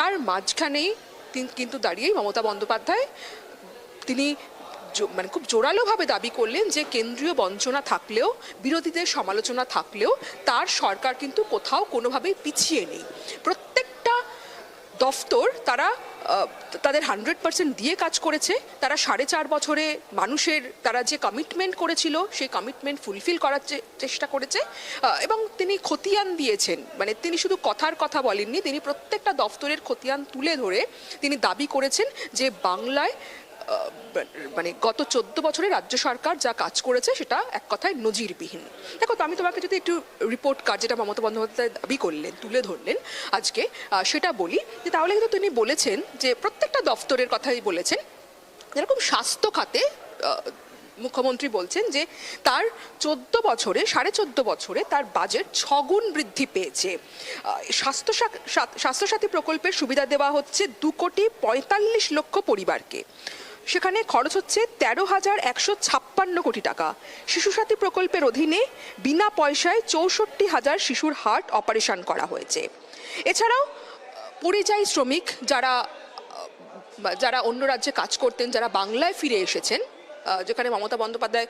তার মাঝখানেই কিন্তু দাঁড়িয়েই মমতা বন্দ্যোপাধ্যায় তিনি মানে খুব জোরালোভাবে দাবি করলেন যে কেন্দ্রীয় বঞ্চনা থাকলেও, বিরোধীদের সমালোচনা থাকলেও তার সরকার কিন্তু কোথাও কোনোভাবেই পিছিয়ে নেই। প্রত্যেকটা দফতর তারা তাদের হান্ড্রেড পার্সেন্ট দিয়ে কাজ করেছে। তারা সাড়ে চার বছরে মানুষের, তারা যে কমিটমেন্ট করেছিল, সেই কমিটমেন্ট ফুলফিল করার চেষ্টা করেছে। এবং তিনি খতিয়ান দিয়েছেন। মানে তিনি শুধু কথার কথা বলেননি, তিনি প্রত্যেকটা দফতরের খতিয়ান তুলে ধরে তিনি দাবি করেছেন যে বাংলায় মানে গত চোদ্দ বছরে রাজ্য সরকার যা কাজ করেছে সেটা এক কথায় নজিরবিহীন। দেখো, তো আমি তোমাকে যদি একটু রিপোর্ট কার্ড যেটা মমতা বন্দ্যোপাধ্যায় দাবি করলেন, তুলে ধরলেন আজকে সেটা বলি যে তাহলে কিন্তু তিনি বলেছেন যে প্রত্যেকটা দফতরের কথাই বলেছেন। যেরকম স্বাস্থ্য খাতে মুখ্যমন্ত্রী বলছেন যে তার চোদ্দ বছরে, সাড়ে চোদ্দ বছরে তার বাজেট ছগুণ বৃদ্ধি পেয়েছে। স্বাস্থ্য স্বাস্থ্যসাথী প্রকল্পের সুবিধা দেওয়া হচ্ছে দু কোটি পঁয়তাল্লিশ লক্ষ পরিবারকে। সেখানে খরচ হচ্ছে তেরো হাজার একশো ছাপ্পান্ন কোটি টাকা। শিশু সাথী প্রকল্পের অধীনে বিনা পয়সায় চৌষট্টি হাজার শিশুর হার্ট অপারেশন করা হয়েছে। এছাড়াও, পরিযায়ী শ্রমিক যারা যারা অন্য রাজ্যে কাজ করতেন, যারা বাংলায় ফিরে এসেছেন যেখানে মমতা বন্দ্যোপাধ্যায়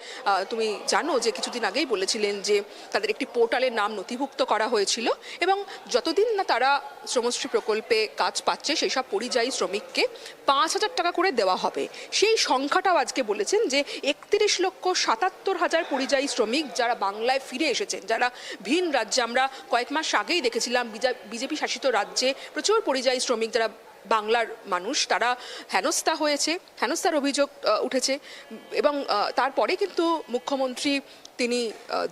তুমি জানো যে কিছুদিন আগেই বলেছিলেন যে তাদের একটি পোর্টালের নাম নথিভুক্ত করা হয়েছিল এবং যতদিন না তারা শ্রমশ্রী প্রকল্পে কাজ পাচ্ছে, সেই সব পরিযায়ী শ্রমিককে পাঁচ হাজার টাকা করে দেওয়া হবে। সেই সংখ্যাটাও আজকে বলেছেন যে একত্রিশ লক্ষ সাতাত্তর হাজার পরিযায়ী শ্রমিক যারা বাংলায় ফিরে এসেছেন, যারা ভিন রাজ্যে আমরা কয়েক মাস আগেই দেখেছিলাম বিজেপি শাসিত রাজ্যে প্রচুর পরিযায়ী শ্রমিক যারা বাংলার মানুষ, তারা হেনস্থা হয়েছে, হেনস্থার অভিযোগ উঠেছে। এবং তারপরে কিন্তু মুখ্যমন্ত্রী তিনি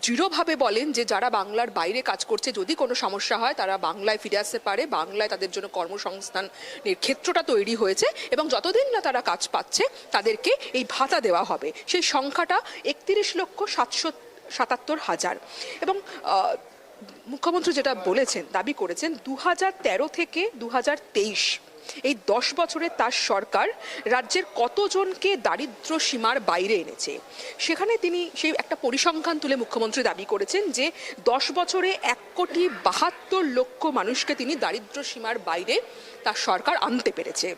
দৃঢ়ভাবে বলেন যে যারা বাংলার বাইরে কাজ করছে, যদি কোনো সমস্যা হয়, তারা বাংলায় ফিরে আসতে পারে, বাংলায় তাদের জন্য কর্মসংস্থানের ক্ষেত্রটা তৈরি হয়েছে এবং যতদিন না তারা কাজ পাচ্ছে, তাদেরকে এই ভাতা দেওয়া হবে। সেই সংখ্যাটা একত্রিশ লক্ষ সাতশো সাতাত্তর হাজার। এবং মুখ্যমন্ত্রী যেটা বলেছেন, দাবি করেছেন দু থেকে দু এই দশ বছরে তার সরকার রাজ্যের কতজনকে দারিদ্র সীমার বাইরে এনেছে? সেখানে তিনি সেই একটা পরিসংখ্যান তুলে মুখ্যমন্ত্রী দাবি করেছেন যে দশ বছরে এক কোটি বাহাত্তর লক্ষ মানুষকে তিনি দারিদ্র সীমার বাইরে তার সরকার আনতে পেরেছে।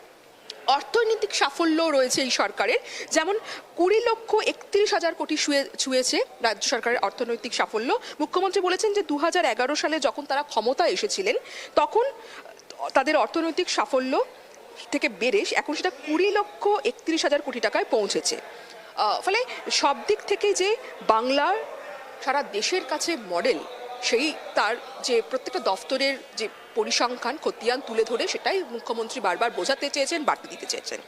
অর্থনৈতিক সাফল্য রয়েছে এই সরকারের। যেমন কুড়ি লক্ষ একত্রিশ হাজার কোটি ছুঁয়ে ছুঁয়েছে রাজ্য সরকারের অর্থনৈতিক সাফল্য। মুখ্যমন্ত্রী বলেছেন যে দু সালে যখন তারা ক্ষমতা এসেছিলেন, তখন তাদের অর্থনৈতিক সাফল্য থেকে বেড়ে এখন সেটা কুড়ি লক্ষ একত্রিশ হাজার কোটি টাকায় পৌঁছেছে। ফলে সব দিক থেকে যে বাংলার সারা দেশের কাছে মডেল, সেই তার যে প্রত্যেকটা দফতরের যে পরিসংখ্যান, খতিয়ান তুলে ধরে সেটাই মুখ্যমন্ত্রী বারবার বোঝাতে চেয়েছেন, বার্তা দিতে চেয়েছেন।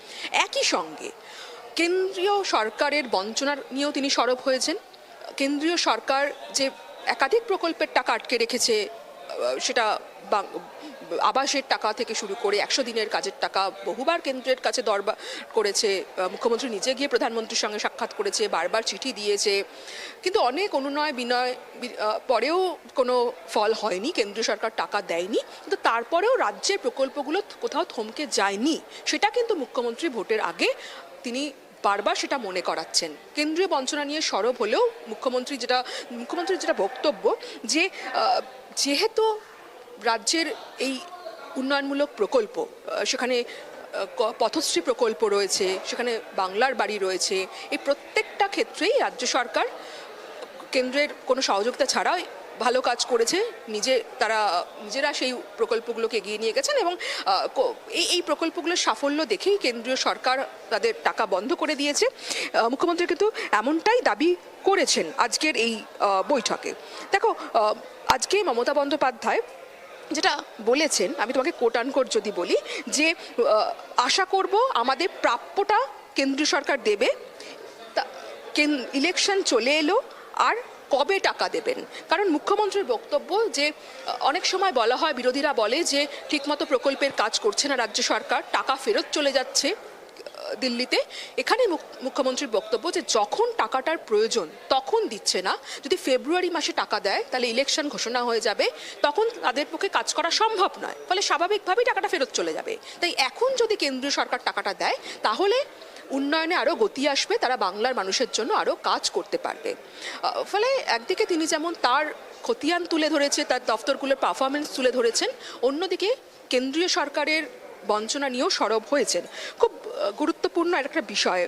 একই সঙ্গে কেন্দ্রীয় সরকারের বঞ্চনার নিয়েও তিনি সরব হয়েছেন। কেন্দ্রীয় সরকার যে একাধিক প্রকল্পের টাকা আটকে রেখেছে সেটা আবাসের টাকা থেকে শুরু করে একশো দিনের কাজের টাকা বহুবার কেন্দ্রের কাছে দরবার করেছে মুখ্যমন্ত্রী নিজে গিয়ে প্রধানমন্ত্রীর সঙ্গে সাক্ষাৎ করেছে, বারবার চিঠি দিয়েছে। কিন্তু অনেক অনুনয় বিনয় পরেও কোনো ফল হয়নি কেন্দ্রীয় সরকার টাকা দেয়নি, কিন্তু তারপরেও রাজ্যের প্রকল্পগুলো কোথাও থমকে যায়নি। সেটা কিন্তু মুখ্যমন্ত্রী ভোটের আগে তিনি বারবার সেটা মনে করাচ্ছেন। কেন্দ্রীয় বঞ্চনা নিয়ে সরব হলেও মুখ্যমন্ত্রী যেটা, মুখ্যমন্ত্রীর যেটা বক্তব্য যে যেহেতু রাজ্যের এই উন্নয়নমূলক প্রকল্প সেখানে পথশ্রী প্রকল্প রয়েছে, সেখানে বাংলার বাড়ি রয়েছে, এই প্রত্যেকটা ক্ষেত্রেই রাজ্য সরকার কেন্দ্রের কোনো সহযোগিতা ছাড়া ভালো কাজ করেছে, নিজে তারা, নিজেরা সেই প্রকল্পগুলোকে এগিয়ে নিয়ে গেছেন এবং এই এই প্রকল্পগুলোর সাফল্য দেখেই কেন্দ্রীয় সরকার তাদের টাকা বন্ধ করে দিয়েছে। মুখ্যমন্ত্রী কিন্তু এমনটাই দাবি করেছেন আজকের এই বৈঠকে। দেখো আজকে মমতা বন্দ্যোপাধ্যায় যেটা বলেছেন, আমি তোমাকে কোট যদি বলি, যে আশা করব আমাদের প্রাপ্যটা কেন্দ্রীয় সরকার দেবে ইলেকশন চলে এলো আর কবে টাকা দেবেন? কারণ মুখ্যমন্ত্রীর বক্তব্য যে, অনেক সময় বলা হয়, বিরোধীরা বলে যে, ঠিকমতো প্রকল্পের কাজ করছে না রাজ্য সরকার, টাকা ফেরত চলে যাচ্ছে। দিল্লিতে এখানে মুখ- মুখ্যমন্ত্রীর বক্তব্য যে যখন টাকাটার প্রয়োজন তখন দিচ্ছে না। যদি ফেব্রুয়ারি মাসে টাকা দেয়, তাহলে ইলেকশন ঘোষণা হয়ে যাবে, তখন তাদের পক্ষে কাজ করা সম্ভব নয়। ফলে স্বাভাবিকভাবেই টাকাটা ফেরত চলে যাবে। তাই এখন যদি কেন্দ্রীয় সরকার টাকাটা দেয়, তাহলে উন্নয়নে আরও গতি আসবে, তারা বাংলার মানুষের জন্য আরও কাজ করতে পারবে। ফলে একদিকে তিনি যেমন তার খতিয়ান তুলে ধরেছে, তার দফতরগুলোর পারফরমেন্স তুলে ধরেছেন, অন্যদিকে কেন্দ্রীয় সরকারের বঞ্চনা নিয়েও সরব হয়েছেন। খুব গুরুত্বপূর্ণ একটা বিষয়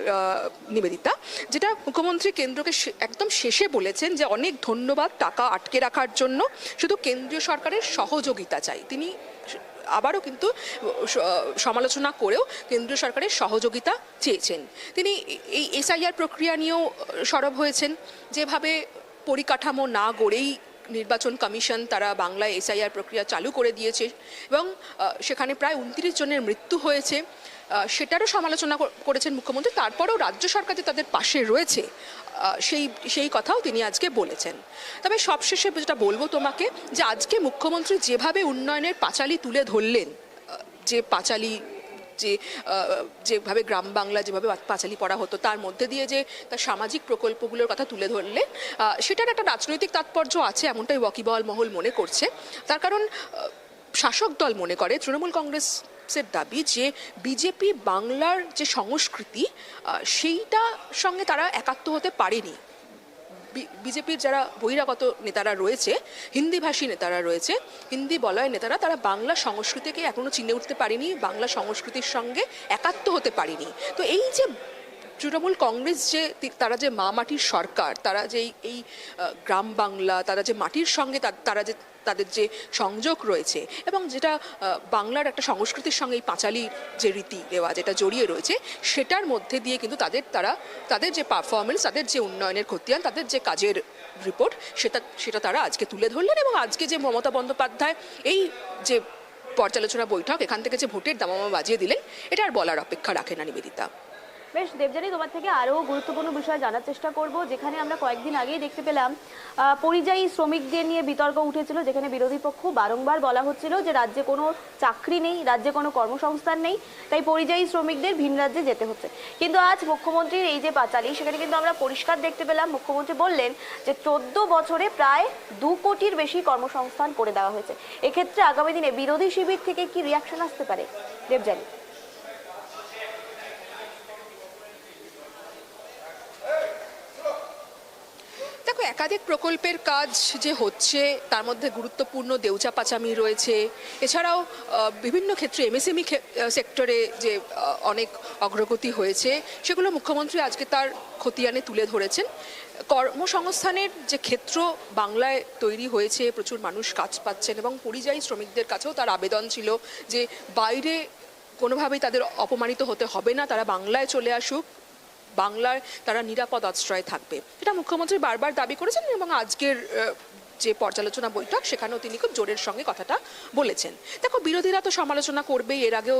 নিবেদিতা, যেটা মুখ্যমন্ত্রী কেন্দ্রকে একদম শেষে বলেছেন যে অনেক ধন্যবাদ টাকা আটকে রাখার জন্য। শুধু কেন্দ্রীয় সরকারের সহযোগিতা চাই। তিনি আবারও কিন্তু সমালোচনা করেও কেন্দ্রীয় সরকারের সহযোগিতা চেয়েছেন। তিনি এই এসআইআর প্রক্রিয়া নিয়েও সরব হয়েছেন। যেভাবে পরিকাঠামো না গড়েই নির্বাচন কমিশন তারা বাংলায় এসআইআর প্রক্রিয়া চালু করে দিয়েছে এবং সেখানে প্রায় উনত্রিশ জনের মৃত্যু হয়েছে। সেটারও সমালোচনা কর- করেছেন মুখ্যমন্ত্রী। তারপরেও রাজ্য সরকার যে তাদের পাশে রয়েছে সেই সেই কথাও তিনি আজকে বলেছেন। তবে সবশেষে যেটা বলব তোমাকে, যে আজকে মুখ্যমন্ত্রী যেভাবে উন্নয়নের পাঁচালি তুলে ধরলেন যে পাঁচালি, যে যেভাবে গ্রাম বাংলা যেভাবে পাঁচালি পড়া হতো, তার মধ্যে দিয়ে যে তার সামাজিক প্রকল্পগুলোর কথা তুলে ধরলে সেটার একটা রাজনৈতিক তাৎপর্য আছে এমনটাই ওয়াকিবহাল মহল মনে করছে। তার কারণ শাসক দল মনে করে, তৃণমূল কংগ্রেসের দাবি যে বিজেপি বাংলার যে সংস্কৃতি সেইটা সঙ্গে তারা একাত্ম হতে পারেনি। বিজেপির যারা বহিরাগত নেতারা রয়েছে, হিন্দিভাষী নেতারা রয়েছে, হিন্দি বলয় নেতারা, তারা বাংলা সংস্কৃতিকে এখনও চিনে উঠতে পারেনি, বাংলা সংস্কৃতির সঙ্গে একাত্ম হতে পারেনি। তো এই যে তৃণমূল কংগ্রেস যে তারা যে মা মাটির সরকার, তারা যে এই গ্রাম বাংলা, তারা যে মাটির সঙ্গে তারা যে তাদের যে সংযোগ রয়েছে এবং যেটা বাংলার একটা সংস্কৃতির সঙ্গে এই পাঁচালির যে রীতি রেওয়াজ যেটা জড়িয়ে রয়েছে, সেটার মধ্যে দিয়ে কিন্তু তাদের তারা, তাদের যে পারফরমেন্স তাদের যে উন্নয়নের খতিয়ান, তাদের যে কাজের রিপোর্ট সেটা সেটা তারা আজকে তুলে ধরলেন এবং আজকে যে মমতা বন্দ্যোপাধ্যায় এই যে পর্যালোচনা বৈঠক, এখান থেকে যে ভোটের দামামা বাজিয়ে দিলেন, এটা আর বলার অপেক্ষা রাখে না নিবেদিতা। বেশ দেবজানী তোমার থেকে আরও গুরুত্বপূর্ণ বিষয় জানার চেষ্টা করব, যেখানে আমরা কয়েকদিন আগেই দেখতে পেলাম পরিযায়ী শ্রমিকদের নিয়ে বিতর্ক উঠেছিল, যেখানে বিরোধী পক্ষ বারংবার বলা হচ্ছিল যে রাজ্যে কোনো চাকরি নেই, রাজ্যে কোনো কর্মসংস্থান নেই, তাই পরিযায়ী শ্রমিকদের ভিন রাজ্যে যেতে হচ্ছে। কিন্তু আজ মুখ্যমন্ত্রীর এই যে পাঁচালি, সেখানে কিন্তু আমরা পরিষ্কার দেখতে পেলাম, মুখ্যমন্ত্রী বললেন যে চোদ্দ বছরে প্রায় দু কোটির বেশি কর্মসংস্থান করে দেওয়া হয়েছে। এক্ষেত্রে আগামী দিনে বিরোধী শিবির থেকে কি রিয়াকশন আসতে পারে দেবজানী দেখো একাধিক প্রকল্পের কাজ যে হচ্ছে, তার মধ্যে গুরুত্বপূর্ণ দেউচা পাচামি রয়েছে। এছাড়াও বিভিন্ন ক্ষেত্রে এমএসএমই সেক্টরে যে অনেক অগ্রগতি হয়েছে, সেগুলো মুখ্যমন্ত্রী আজকে তার খতিয়ানে তুলে ধরেছেন। কর্মসংস্থানের যে ক্ষেত্র বাংলায় তৈরি হয়েছে, প্রচুর মানুষ কাজ পাচ্ছেন এবং পরিযায়ী শ্রমিকদের কাছেও তার আবেদন ছিল যে, বাইরে কোনোভাবেই তাদের অপমানিত হতে হবে না, তারা বাংলায় চলে আসুক। বাংলার তারা নিরাপদ আশ্রয় থাকবে। এটা মুখ্যমন্ত্রী বারবার দাবি করেছেন এবং আজকের যে পর্যালোচনা বৈঠক, সেখানেও তিনি খুব জোরের সঙ্গে কথাটা বলেছেন। দেখো, বিরোধীরা তো সমালোচনা করবেই, এর আগেও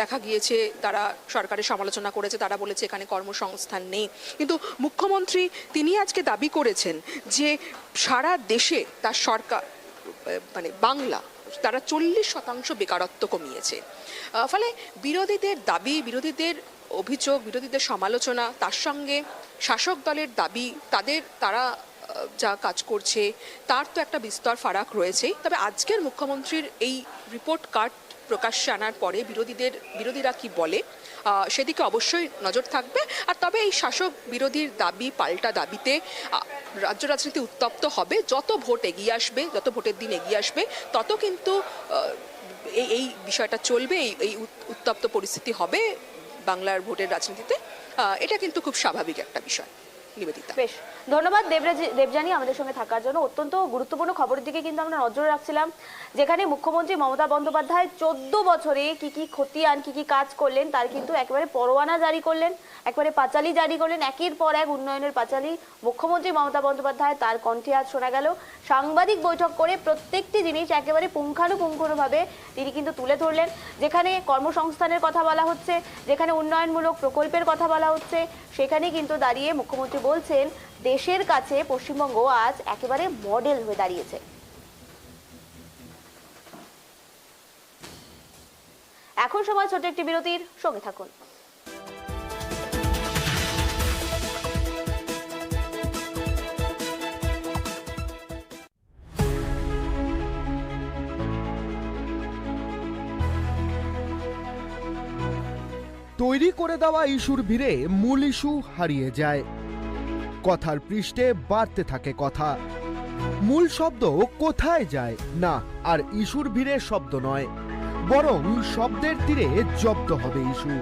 দেখা গিয়েছে, তারা সরকারের সমালোচনা করেছে, তারা বলেছে এখানে কর্মসংস্থান নেই। কিন্তু মুখ্যমন্ত্রী তিনি আজকে দাবি করেছেন যে সারা দেশে তার সরকার মানে বাংলা, তারা চল্লিশ শতাংশ বেকারত্ব কমিয়েছে। ফলে বিরোধীদের দাবি, বিরোধীদের অভিযোগ, বিরোধীদের সমালোচনা, তার সঙ্গে শাসক দলের দাবি, তাদের, তারা যা কাজ করছে, তার তো একটা বিস্তর ফারাক রয়েছেই। তবে আজকের মুখ্যমন্ত্রীর এই রিপোর্ট কার্ড প্রকাশ্যে আনার পরে বিরোধীদের, বিরোধীরা কি বলে? সেদিকে অবশ্যই নজর থাকবে। আর তবে এই শাসক বিরোধীর দাবি, পাল্টা দাবিতে রাজ্য রাজনীতি উত্তপ্ত হবে। যত ভোট এগিয়ে আসবে, যত ভোটের দিন এগিয়ে আসবে, তত কিন্তু এই এই বিষয়টা চলবে, এই এই উত- উত্তপ্ত পরিস্থিতি হবে। বাংলার ভোটের রাজনীতিতে এটা কিন্তু খুব স্বাভাবিক একটা বিষয়, নিবেদিতা। বেশ, ধন্যবাদ দেবরাজ- দেবযানী আমাদের সঙ্গে থাকার জন্য। অত্যন্ত গুরুত্বপূর্ণ খবরের দিকে কিন্তু আমরা নজর রাখছিলাম, যেখানে মুখ্যমন্ত্রী মমতা বন্দ্যোপাধ্যায় চোদ্দ বছরে কি কি খতিয়ান, কি কি কাজ করলেন, তার কিন্তু একেবারে পরোয়ানা জারি করলেন, একবারে পাঁচালি জারি করলেন, একের পর এক উন্নয়নের পাঁচালি মুখ্যমন্ত্রী মমতা বন্দ্যোপাধ্যায় তার কণ্ঠে আজ শোনা গেল। সাংবাদিক বৈঠক করে প্রত্যেকটি জিনিস একেবারে পুঙ্খানুপুঙ্খানুভাবে তিনি কিন্তু তুলে ধরলেন। যেখানে কর্মসংস্থানের কথা বলা হচ্ছে, যেখানে উন্নয়নমূলক প্রকল্পের কথা বলা হচ্ছে, সেখানে কিন্তু দাঁড়িয়ে মুখ্যমন্ত্রী বলছেন, দেশের কাছে পশ্চিমবঙ্গ আজ একেবারে মডেল হয়ে দাঁড়িয়েছে। এখন সময় ছোট একটি বিরতির, সঙ্গে থাকুন। তৈরি করে দেওয়া ইস্যুর ভিড়ে মূল ইস্যু হারিয়ে যায়। কথার পৃষ্ঠে বাড়তে থাকে কথা। মূল শব্দ কোথায় যায়? না, আর ইস্যুর ভিড়ে শব্দ নয়, বরং শব্দের তীরে জব্দ হবে ইস্যু।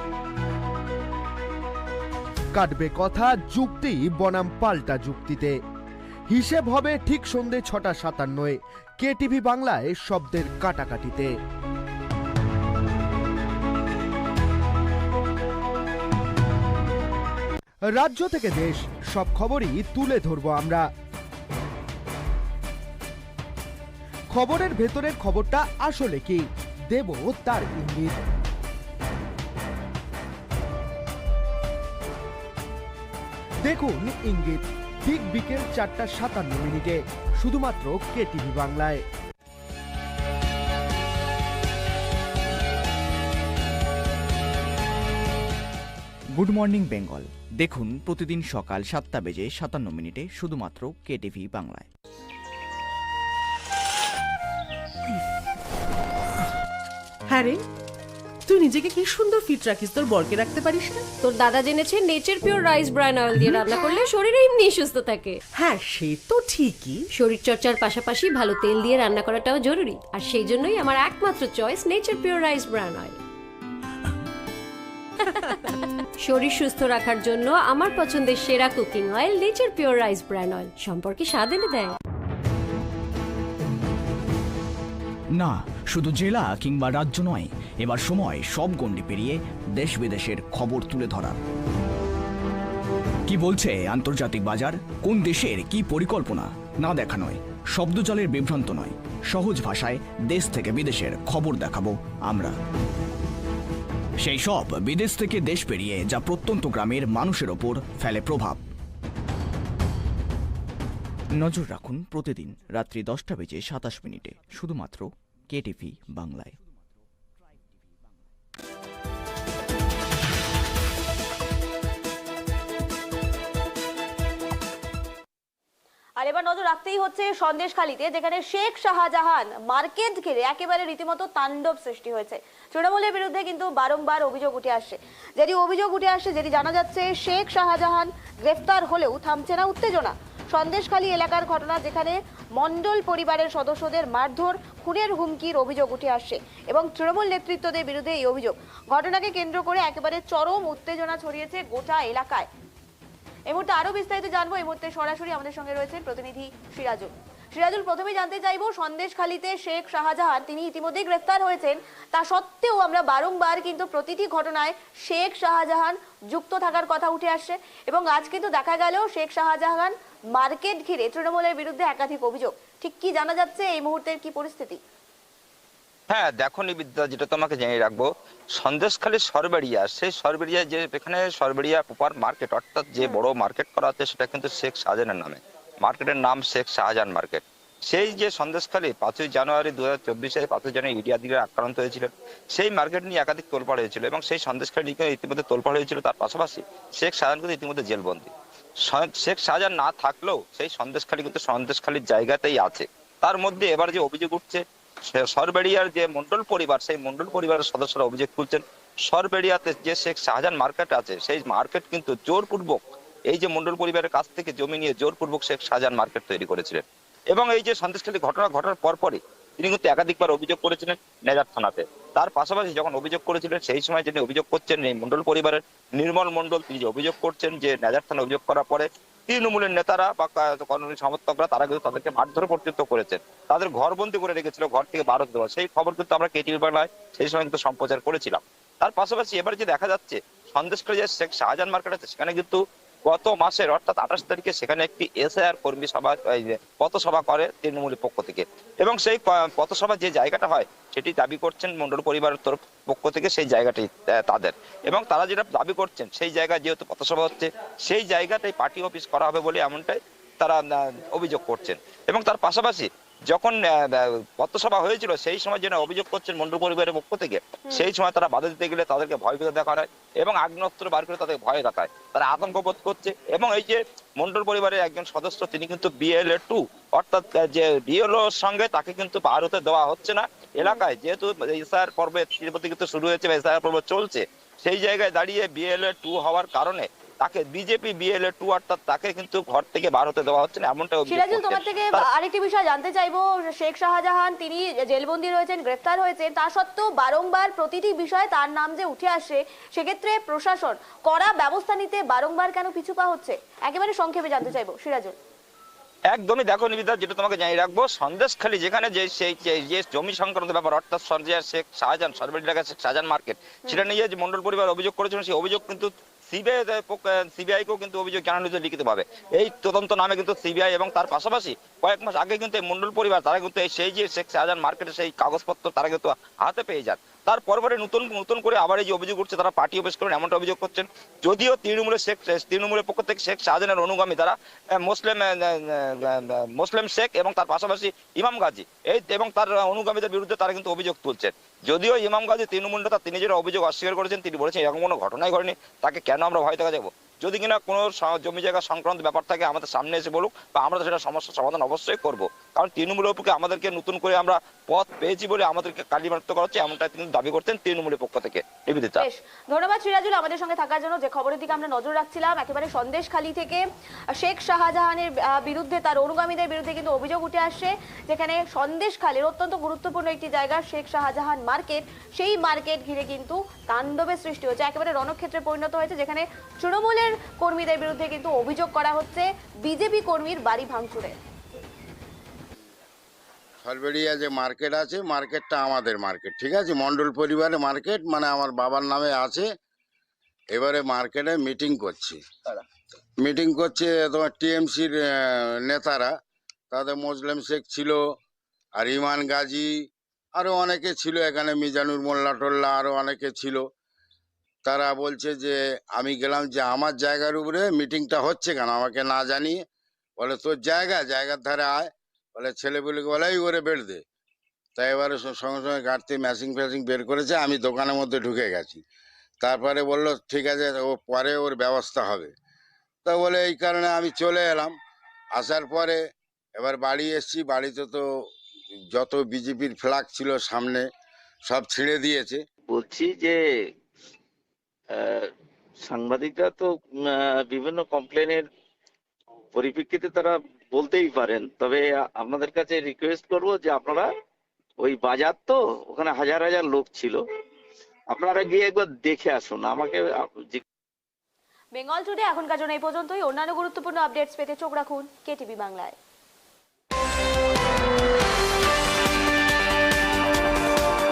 কাটবে কথা, যুক্তি, বনাম পাল্টা যুক্তিতে। হিসেব হবে ঠিক সন্ধে ছটা সাতান্নয়, কে টিভি বাংলায় শব্দের কাটাকাটিতে। রাজ্য থেকে দেশ, সব খবরই তুলে ধরবো আমরা। খবরের ভেতরের খবরটা আসলে কি? দেব তার ইঙ্গিত। দেখুন ইঙ্গিত, ঠিক বিকেল চারটা সাতান্ন মিনিটে, শুধুমাত্র কে টিভি বাংলায়। Good morning Bengal. দেখুন প্রতিদিন সকাল সাতটা বেজে সাতান্ন মিনিটে শুধুমাত্র কেটিভি বাংলায়। হ্যাঁ রে তুই নিজেকে কি সুন্দর ফিট রাখিস? তোর বরকে রাখতে পারিস না? তোর দাদা জেনেছে Nature Pure rice bran oil দিয়ে রান্না করলে শরীর এমনি সুস্থ থাকে। হ্যাঁ সে তো ঠিকই। শরীর চর্চার পাশাপাশি ভালো তেল দিয়ে রান্না করাটাও জরুরি। আর সেই জন্যই আমার একমাত্র choice Nature Pure rice bran oil শরীর সুস্থ রাখার জন্য আমার পছন্দের সেরা cooking oil Nature Pure rice brand oil সম্পর্কে স্বাদ এনে দেয়। না, শুধু জেলা কিংবা রাজ্য নয়, এবার সময় সব গণ্ডি পেরিয়ে দেশ বিদেশের খবর তুলে ধরার। কি বলছে আন্তর্জাতিক বাজার? কোন দেশের কি পরিকল্পনা? না দেখা নয়, শব্দজালের বিভ্রান্ত নয়। সহজ ভাষায় দেশ থেকে বিদেশের খবর দেখাবো আমরা। সেই সব বিদেশ থেকে দেশ পেরিয়ে যা প্রত্যন্ত গ্রামের মানুষের ওপর ফেলে প্রভাব। নজর রাখুন প্রতিদিন রাত্রি দশটা বেজে সাতাশ মিনিটে, শুধুমাত্র কেটিভি বাংলায়। আর এবার নজর রাখতেই হচ্ছে সন্দেশখালিতে, যেখানে শেখ শাহজাহান মার্কেট ঘিরে একেবারে রীতিমতো তাণ্ডব সৃষ্টি হয়েছে। তৃণমূলের বিরুদ্ধে কিন্তু বারংবার অভিযোগ উঠে আসছে যেটি অভিযোগ উঠে আসছে যেটি জানা যাচ্ছে, শেখ শাহজাহান গ্রেফতার হলেও থামছে না উত্তেজনা। সন্দেশখালী এলাকার ঘটনা, যেখানে মণ্ডল পরিবারের সদস্যদের মারধর, খুনের হুমকির অভিযোগ উঠে আসছে এবং তৃণমূল নেতৃত্বদের বিরুদ্ধে এই অভিযোগ। ঘটনাকে কেন্দ্র করে একেবারে চরম উত্তেজনা ছড়িয়েছে গোটা এলাকায়। এই মুহূর্তে আরও বিস্তারিত জানব। এই মুহূর্তে সরাসরি আমাদের সঙ্গে রয়েছেন প্রতিনিধি সিরাজুল। সিরাজুল, প্রথমে জানতে চাইব, সন্দেশখালীতে শেখ শাহজাহান, তিনি ইতিমধ্যেই গ্রেফতার হয়েছেন। তা সত্ত্বেও আমরা বারংবার কিন্তু প্রতিটি ঘটনায় শেখ শাহজাহান যুক্ত থাকার কথা উঠে আসছে এবং আজ কিন্তু দেখা গেল শেখ শাহজাহান মার্কেট ঘিরে তৃণমূলের বিরুদ্ধে একাধিক অভিযোগ। ঠিক কি জানা যাচ্ছে? এই মুহূর্তের কি পরিস্থিতি? হ্যাঁ দেখো নিবিদ্যা যেটা তোমাকে জানিয়ে রাখব সন্দেশখালী সরবেরিয়া সেই সরবেরিয়া যে এখানে সরবেরিয়া প্রপার মার্কেট অর্থাৎ যে বড় মার্কেট করা আছে সেটা কিন্তু শেখ শাহজাহানের নামে। মার্কেটের নাম শেখ শাহজাহান মার্কেট সেই যে সন্দেশখালী পাঁচই জানুয়ারি দু হাজার চব্বিশে পাঁচই জানুয়ারি ইডিয়া দিকে আক্রান্ত হয়েছিল সেই মার্কেট নিয়ে একাধিক তোলপাড় হয়েছিল এবং সেই সন্দেশখালী নিয়ে ইতিমধ্যে তোলপাড় হয়েছিল। তার পাশাপাশি শেখ শাহজাহান কিন্তু ইতিমধ্যে জেলবন্দি। শেখ শাহজাহান না থাকলেও সেই সন্দেশখালী কিন্তু সন্দেশখালীর জায়গাতেই আছে। তার মধ্যে এবার যে অভিযোগ উঠছে সে- সরবেরিয়ার যে মন্ডল পরিবার, সেই মন্ডল পরিবারের সদস্যরা অভিযোগ তুলছেন সরবেরিয়াতে যে শেখ শাহজাহান মার্কেট আছে, সেই মার্কেট কিন্তু জোরপূর্বক, এই যে মন্ডল পরিবারের কাছ থেকে জমি নিয়ে জোরপূর্বক শেখ শাহজাহান মার্কেট তৈরি করেছিলেন। এবং এই যে সন্দেশখালী ঘটনা ঘটার পরপরই তিনি কিন্তু একাধিকবার অভিযোগ করেছিলেন নেজার থানাতে। তার পাশাপাশি যখন অভিযোগ করেছিলেন, সেই সময় যিনি অভিযোগ করছেন, এই মন্ডল পরিবারের নির্মল মন্ডল তিনি যে অভিযোগ করছেন যে নেজার থানা অভিযোগ করার পরে তৃণমূলের নেতারা বা কর্মী সমর্থকরা তারা কিন্তু তাদেরকে মারধর পর্যন্ত করেছেন। তাদের ঘরবন্দি করে রেখেছিল ঘর থেকে বার হতে সেই খবর কিন্তু আমরা কেটিভি বাংলায় সেই সময় কিন্তু সম্প্রচার করেছিলাম। তার পাশাপাশি এবার যে দেখা যাচ্ছে, সন্দেশ করে যে শেখ শাহজাহান মার্কেট আছে, সেখানে কিন্তু গত মাসের, অর্থাৎ আঠাশ তারিখে সেখানে একটি এসআইআর কর্মী সভা পথসভা করে তৃণমূলের পক্ষ থেকে। এবং সেই পথসভা যে জায়গাটা হয়, সেটি দাবি করছেন মন্ডল পরিবারের তরফ পক্ষ থেকে সেই জায়গাটি তাদের। এবং তারা যেটা দাবি করছেন, সেই জায়গায় যেহেতু পথসভা হচ্ছে, সেই জায়গাটাই পার্টি অফিস করা হবে বলে এমনটাই তারা অভিযোগ করছেন। এবং তার পাশাপাশি যখন পথসভা হয়েছিল সেই সময় যেন অভিযোগ করছেন মন্ডল পরিবারের পক্ষ থেকে সেই সময় তারা বাধা দিতে গেলে তাদেরকে ভয় পেতে দেখা হয় এবং আগ্নেয়াস্ত্র বার করে তাদের ভয় দেখায় তারা আতঙ্ক বোধ করছে এবং এই যে মন্ডল পরিবারের একজন সদস্য তিনি কিন্তু বিএলএ টু অর্থাৎ যে বিএলও সঙ্গে তাকে কিন্তু পার হতে দেওয়া হচ্ছে না। এলাকায় যেহেতু এসআর পর্বে তিরুপতি কিন্তু শুরু হয়েছে বা এসআর পর্ব চলছে সেই জায়গায় দাঁড়িয়ে বিএলএ টু হওয়ার কারণে তাকে বিজেপি বিএলএ টু অর্থাৎ তাকে কিন্তু ঘর থেকে বার হতে দেওয়া হচ্ছে না এমনটা সিরাজুল তোমার থেকে আরেকটি বিষয় জানতে চাইব শেখ শাহজাহান তিনি জেলবন্দি রয়েছেন গ্রেফতার হয়েছেন তা সত্ত্বেও বারংবার প্রতিটি বিষয়ে তার নাম যে উঠে আসে সেক্ষেত্রে প্রশাসন কড়া ব্যবস্থা নিতে বারংবার কেন পিছু পা হচ্ছে? একেবারে সংক্ষেপে জানতে চাইব সিরাজুল। একদমই দেখো নিবিদা যেটা তোমাকে জানিয়ে রাখব সন্দেশখালী যেখানে যে সেই যে- জমি সংক্রান্ত ব্যাপার অর্থাৎ সঞ্জয় শেখ শাহজাহান সরবের শেখ শাহজাহান মার্কেট সেটা নিয়ে যে মন্ডল পরিবার অভিযোগ করেছিলেন সেই অভিযোগ কিন্তু সিবিআই সিবিআই কেও কিন্তু অভিযোগ জানানো হয়েছে লিখিতভাবে। এই তদন্ত নামে কিন্তু সিবিআই এবং তার পাশাপাশি কয়েক মাস আগে কিন্তু এই মন্ডল পরিবার, তারা কিন্তু সেই যে শেখ শাহজাহান মার্কেটে সেই কাগজপত্র তারা কিন্তু হাতে পেয়ে যান। তার পরপরে নতুন নতুন করে আবার এই যে অভিযোগ উঠছে, তারা পার্টি অফিস করেন, এমনটা অভিযোগ করছেন। যদিও তৃণমূলের শেখ, তৃণমূলের পক্ষ থেকে শেখ শাহজাহানের অনুগামী তারা মুসলিম মুসলিম শেখ এবং তার পাশাপাশি ইমাম গাজী, এই এবং তার অনুগামীদের বিরুদ্ধে তারা কিন্তু অভিযোগ তুলছেন। যদিও ইমাম গাজী তৃণমূল নেতা তিনি যেটা অভিযোগ অস্বীকার করেছেন, তিনি বলেছেন এরকম কোনো ঘটনাই ঘটেনি, তাকে কেন আমরা ভয় দেখা যাব? যদি কিনা কোনো জমি জায়গা সংক্রান্ত ব্যাপার থাকে আমাদের সামনে এসে বলুক বা আমরা সেটা সমস্যার সমাধান অবশ্যই করব। কারণ তৃণমূলের পক্ষে আমাদেরকে নতুন করে আমরা পথ পেয়েছি বলে আমাদেরকে কালিমাত্র করা হচ্ছে এমনটা তিনি দাবি করছেন তৃণমূলের পক্ষ থেকে। নিবেদিতা। ধন্যবাদ সিরাজুল। আমাদের সঙ্গে থাকার জন্য যে খবরের দিকে আমরা নজর রাখছিলাম, একেবারে সন্দেশখালী থেকে শেখ শাহজাহানের বিরুদ্ধে তার অনুগামীদের বিরুদ্ধে কিন্তু অভিযোগ উঠে আসছে, যেখানে সন্দেশখালীর অত্যন্ত গুরুত্বপূর্ণ একটি জায়গা শেখ শাহজাহান মার্কেট। সেই মার্কেট ঘিরে কিন্তু তাণ্ডবের সৃষ্টি হয়েছে, একেবারে রণক্ষেত্রে পরিণত হয়েছে, যেখানে তৃণমূলের কর্মীদের বিরুদ্ধে কিন্তু অভিযোগ করা হচ্ছে বিজেপি কর্মীর বাড়ি ভাঙচুরে সরবেরিয়া যে মার্কেট আছে মার্কেটটা আমাদের মার্কেট ঠিক আছে? মন্ডল পরিবারের মার্কেট মানে আমার বাবার নামে আছে। এবারে মার্কেটে মিটিং করছি। মিটিং করছে তোমার টিএমসির নেতারা। তাদের মুসলিম শেখ ছিল আর ইমান গাজী আরও অনেকে ছিল এখানে মিজানুর মোল্লা টোল্লা আরও অনেকে ছিল। তারা বলছে যে, আমি গেলাম যে আমার জায়গার উপরে মিটিংটা হচ্ছে কেন? আমাকে না জানিয়ে বলে, তোর জায়গা, জায়গার ধারে আয়। বলে, ছেলেপুলেকে বলে, এই করে বের দে। তাই এবারে সঙ্গে সঙ্গে গাড়িতে ম্যাচিং ফ্যাচিং বের করেছে, আমি দোকানের মধ্যে ঢুকে গেছি। তারপরে বলল, ঠিক আছে, ও পরে ওর ব্যবস্থা হবে। তা বলে, এই কারণে আমি চলে এলাম। আসার পরে এবার বাড়ি এসছি, বাড়িতে তো যত বিজেপির ফ্ল্যাগ ছিল সামনে, সব ছিঁড়ে দিয়েছে। বলছি যে সাংবাদিকরা তো বিভিন্ন কমপ্লেনের পরিপ্রেক্ষিতে তারা বলতেই পারেন। তবে আপনাদের কাছে রিকোয়েস্ট করব যে আপনারা ওই বাজার তো, ওখানে হাজার হাজার লোক ছিল, আপনারা গিয়ে একবার দেখে আসুন। আমাকে বেঙ্গল টুডে এখনকার জন্য এই পর্যন্তই। অন্যান্য গুরুত্বপূর্ণ আপডেটস পেতে চোখ রাখুন কেটিভি বাংলায়।